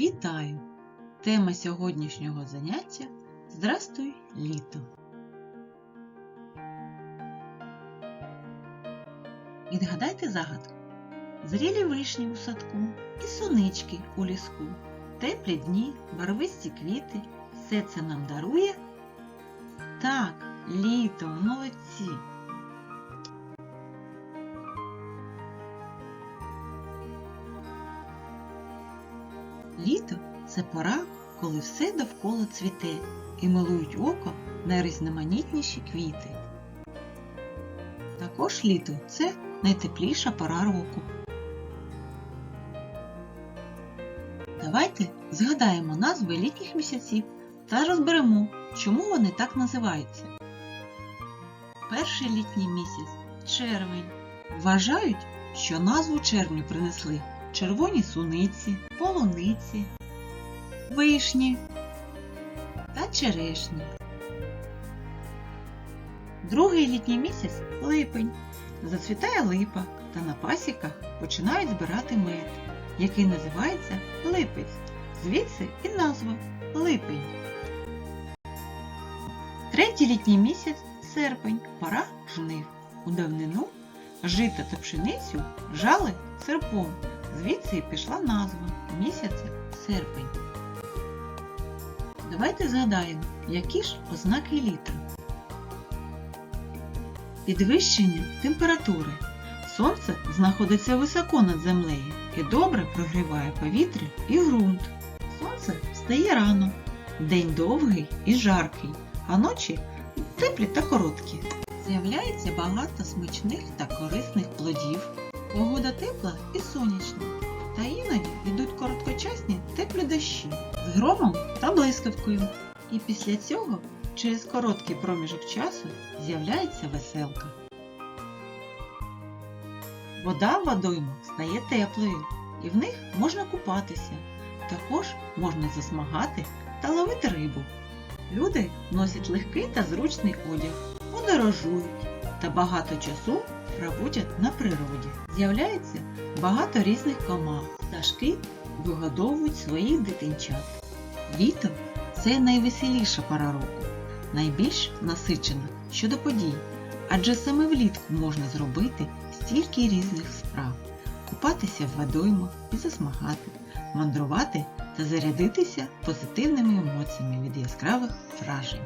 Вітаю! Тема сьогоднішнього заняття Здрастуй літо. Відгадайте загадку. Зрілі вишні у садку і сонички у ліску, теплі дні, барвисті квіти. Все це нам дарує. Так, літо, молодці. Літо це пора, коли все довкола цвіте і милують око найрізноманітніші квіти. Також літо це найтепліша пора року. Давайте згадаємо назви літніх місяців та розберемо, чому вони так називаються. Перший літній місяць червень. Вважають, що назву червню принесли червоні суниці, полуниці, вишні та черешні. Другий літній місяць липень. Зацвітає липа та на пасіках починають збирати мед, який називається липець. Звідси і назва липень. Третій літній місяць серпень, пора жнив. У давнину жито та пшеницю жали серпом. Звідси пішла назва місяця серпень. Давайте згадаємо, які ж ознаки літа. Підвищення температури. Сонце знаходиться високо над землею і добре прогріває повітря і ґрунт. Сонце встає рано, день довгий і жаркий, а ночі теплі та короткі. З'являється багато смачних та корисних плодів. Погода тепла і сонячна, та іноді йдуть короткочасні теплі дощі з громом та блискавкою. І після цього через короткий проміжок часу з'являється веселка. Вода в водоймах стає теплою, і в них можна купатися. Також можна засмагати та ловити рибу. Люди носять легкий та зручний одяг, подорожують та багато часу проводять на природі. З'являється багато різних комах. Пташки вигодовують своїх дитинчат. Літо це найвеселіша пора року, найбільш насичена щодо подій, адже саме влітку можна зробити стільки різних справ, купатися в водоймах і засмагати, мандрувати та зарядитися позитивними емоціями від яскравих вражень.